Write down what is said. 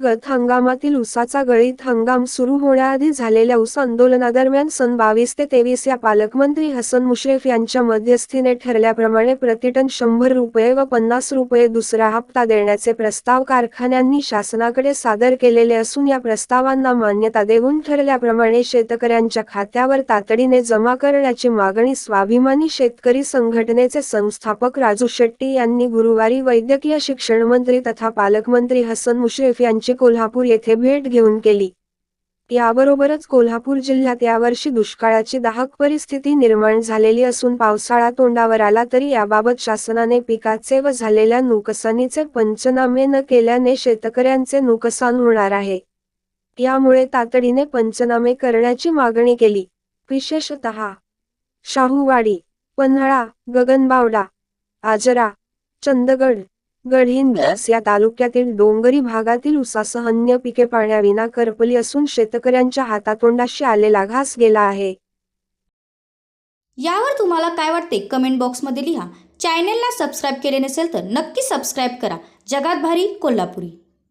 गत हंगामातील ऊसाचा गळीत हंगाम सुरू होण्याआधी झालेल्या ऊस आंदोलनादरम्यान सन बावीस ते तेवीस या पालकमंत्री हसन मुश्रीफ यांच्या मध्यस्थीने ठरल्याप्रमाणे प्रतिटन शंभर रुपये व पन्नास रुपये दुसरा हप्ता देण्याचे प्रस्ताव कारखान्यांनी शासनाकडे सादर केलेले असून या प्रस्तावांना मान्यता देऊन ठरल्याप्रमाणे शेतकऱ्यांच्या खात्यावर तातडीने जमा करण्याची मागणी स्वाभिमानी शेतकरी संघटनेचे संस्थापक राजू शेट्टी यांनी गुरुवारी वैद्यकीय शिक्षण मंत्री तथा पालकमंत्री हसन मुश्रीफ यांची कोल्हापूर येथे भेट घेऊन केली. याबरोबरच कोल्हापूर जिल्ह्यात यावर्षी दुष्काळाची दाहक परिस्थिती निर्माण झालेली असून पावसाळा तोंडावर आला तरी याबाबत शासनाने पिकाचे व झालेल्या नुकसानीचे पंचनामे न केल्याने शेतकऱ्यांचे नुकसान होणार आहे. यामुळे तातडीने पंचनामे करण्याची मागणी केली. विशेषतः शाहूवाडी पन्हाळा गगनबावडा आजरा चंदगड गडहिंग्लज या तालुक्यातील डोंगरी भागातील उसासह अन्य पिके पाण्याविना करपली असून शेतकऱ्यांच्या हातातोंडाशी आलेला घास गेला आहे. यावर तुम्हाला काय वाटते? कमेंट बॉक्समध्ये लिहा. चॅनेलला सबस्क्राईब केले नसेल तर नक्की सबस्क्राईब करा. जगात भारी कोल्हापुरी.